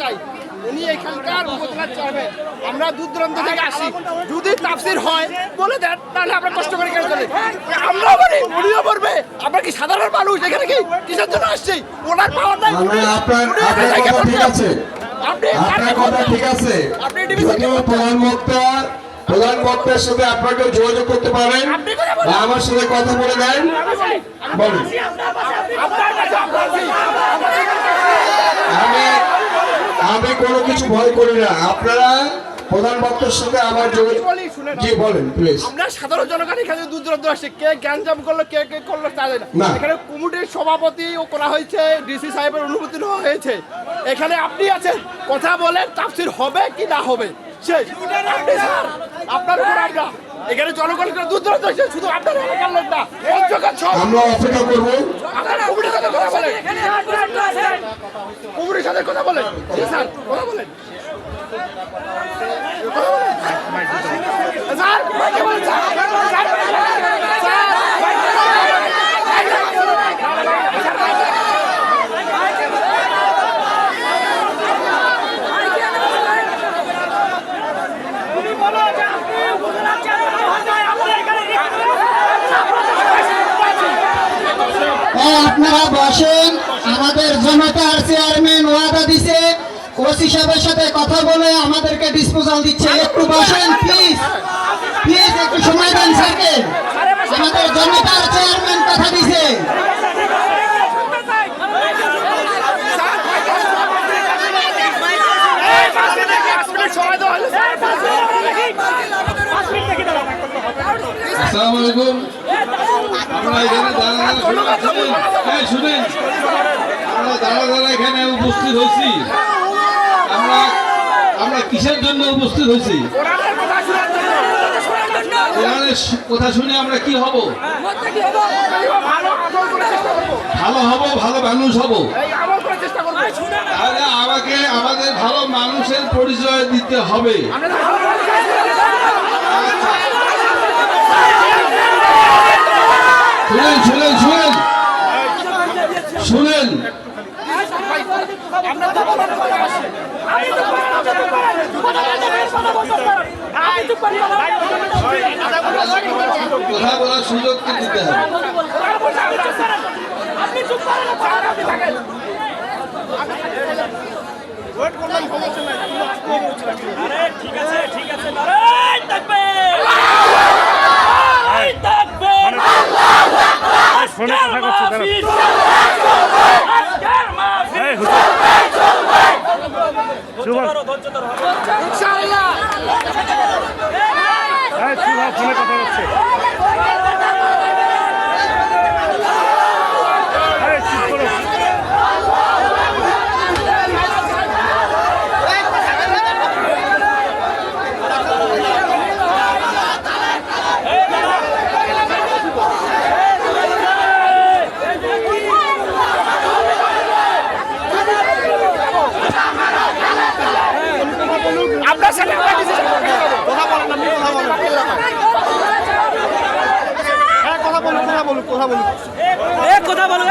চাই। উনি এখানকার উপজেলার চেয়ারম্যান আমরা দূর দূরান্ত থেকে আসি। যদি তাফসির হয় বলে দেন তাহলে আমরা কষ্ট করে কেন চলে? আমরাও পারি উনিও করবে আমরা কি সাধারণ মানুষ? এখানে কি কিসের জন্য আসছি? ওনার পাওয়ার নাই ঠিক আছে। আপনি আপনার কথা ঠিক আছে। প্রধান বক্তা প্রধান বক্তার সাথে আপনাকে যোগাযোগ করতে পারেন। আমার সাথে কথা বলে দেন। বলুন আপনার কাছে আমরা আছি। আমি আমি কোনো কিছু ভয় করি না। আপনারা প্রধান বক্তার সাথে আমার যোগাযোগ জি বলেন প্লিজ আমরা সাধারণ জনগণ এখানে দূর দূরান্ত আসছে। কে গ্যাঞ্জাম করল কে কে করল তা জানি না। এখানে কমিটির সভাপতিও করা হয়েছে ডিসি সাহেবের অনুমতি নেওয়া হয়েছে। এখানে আপনি আছেন কথা বলেন তাফসির হবে কি না হবে। শেষ আপনি স্যার। আপনার উপর আমরা এখানে জনগণ দূর দূরান্ত আসছে শুধু আপনার এলাকার লোক না পঞ্চগড় সব আমরা অপেক্ষা করব। আপনারা কমিটির সাথে কথা বলেন। কমিটির সাথে কথা বলেন। স্যার কথা বলেন কথা বলেন স্যার মাইকে বলেন স্যার স্যার স্যার এই আপনারা বসেন। আমাদের জনতার চেয়ারম্যান ওয়াদা দিছে। ওসি সাহেবের সাথে কথা বলে আমাদেরকে ডিসপোজাল দিচ্ছে। একটু বসেন প্লিজ প্লিজ একটু সময় দেন স্যারকে আমাদের জনতার চেয়ারম্যান কথা দিছে সময় দেওয়া হলো স্যার হ্যাঁ আমরা এখানে উপস্থিত হয়েছি, আমরা আমরা কিসের জন্য উপস্থিত হয়েছি? কথা শুনে আমরা কি হব? ভালো হব, ভালো মানুষ হব। আমাকে, আমাদের ভালো মানুষের পরিচয় দিতে হবে আমরা ভালো মানুষ আছি। শুনেন শুনেন শুনেন। শুনেন। আছি। কথা বলার সুযোগ তো দিতে হবে। আপনি চুপ করেন না, স্যার, আপনি থাকেন। ফোনে কথা করছে ইনশাআল্লাহ। ফোনে কথা হচ্ছে এই, চুপ করো। আপনার সাথে আমরা decision করে নেব। কথা বলেন আপনি কথা বলেন। হ্যাঁ কথা বলুন কথা বলুন। কথা বলুন কথা বলো